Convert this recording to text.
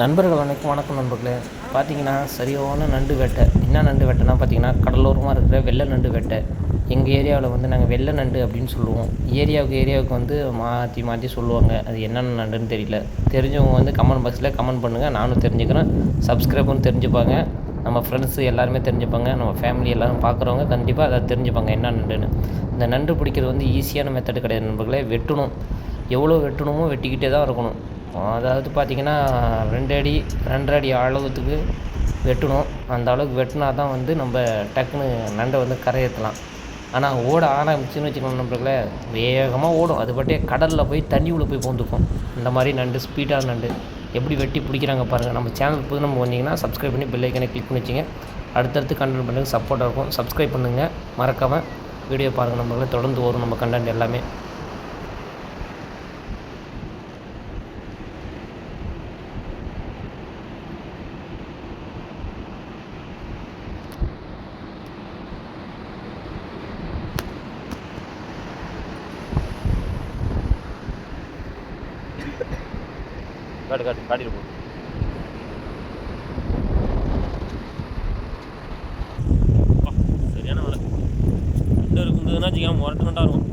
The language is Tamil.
நண்பர்கள் வணக்கம் வணக்கம் நண்பர்களே. பார்த்தீங்கன்னா சரியான நண்டு வேட்டை. என்ன நண்டு வேட்டைனா பார்த்தீங்கன்னா கடலோரமாக இருக்கிற வெள்ளை நண்டு வேட்டை. எங்கள் ஏரியாவில் வந்து நாங்கள் வெள்ளை நண்டு அப்படின்னு சொல்லுவோம். ஏரியாவுக்கு ஏரியாவுக்கு வந்து மாற்றி மாற்றி சொல்லுவாங்க. அது என்னென்ன நண்டுன்னு தெரியல. தெரிஞ்சவங்க வந்து கமெண்ட் பாக்ஸில் கமெண்ட் பண்ணுங்கள் நானும் தெரிஞ்சுக்கிறேன். சப்ஸ்கிரைபரும் தெரிஞ்சுப்பாங்க. நம்ம ஃப்ரெண்ட்ஸு எல்லாருமே தெரிஞ்சுப்பாங்க. நம்ம ஃபேமிலி எல்லோரும் பார்க்குறவங்க கண்டிப்பாக அதை தெரிஞ்சுப்பாங்க என்ன நண்டுன்னு. இந்த நண்டு பிடிக்கிறது வந்து ஈஸியான மெத்தடு கிடையாது நண்பர்களே. வெட்டணும். எவ்வளோ வெட்டணுமோ வெட்டிக்கிட்டே தான் இருக்கணும். அதாவது பார்த்திங்கன்னா ரெண்டு அடி ரெண்டரை அடி அளவுத்துக்கு வெட்டணும். அந்த அளவுக்கு வெட்டினா தான் வந்து நம்ம டக்குன்னு நண்டை வந்து கரையேற்றலாம். ஆனால் ஓட ஆரம்பிச்சுன்னு வச்சுக்கோங்க நம்மளுக்குள்ள வேகமாக ஓடும். அது பாட்டே கடலில் போய் தண்ணி உள்ள போய் பூந்துக்கும். இந்த மாதிரி நண்டு ஸ்பீடான நண்டு. எப்படி வெட்டி பிடிக்கிறாங்க பாருங்கள் நம்ம சேனல் புது நம்ம வந்தீங்கன்னா சப்ஸ்கிரைப் பண்ணி பெல் ஐக்கனை கிளிக் பண்ணி வச்சிங்க. அடுத்தடுத்து கண்டென்ட் பண்ணுங்கள் சப்போர்ட்டாக இருக்கும். சப்ஸ்கிரைப் பண்ணுங்கள் மறக்காமல் வீடியோ பாருங்கள் நம்மளுக்கு தொடர்ந்து வரும் நம்ம கண்டென்ட் எல்லாமே. காட்டு காட்டு காட்டிட்டு போ. சரியான மழை ரெண்டு இருக்குதுன்னா வச்சுக்கோங்க முரட்டு நட்டா இருக்கும்.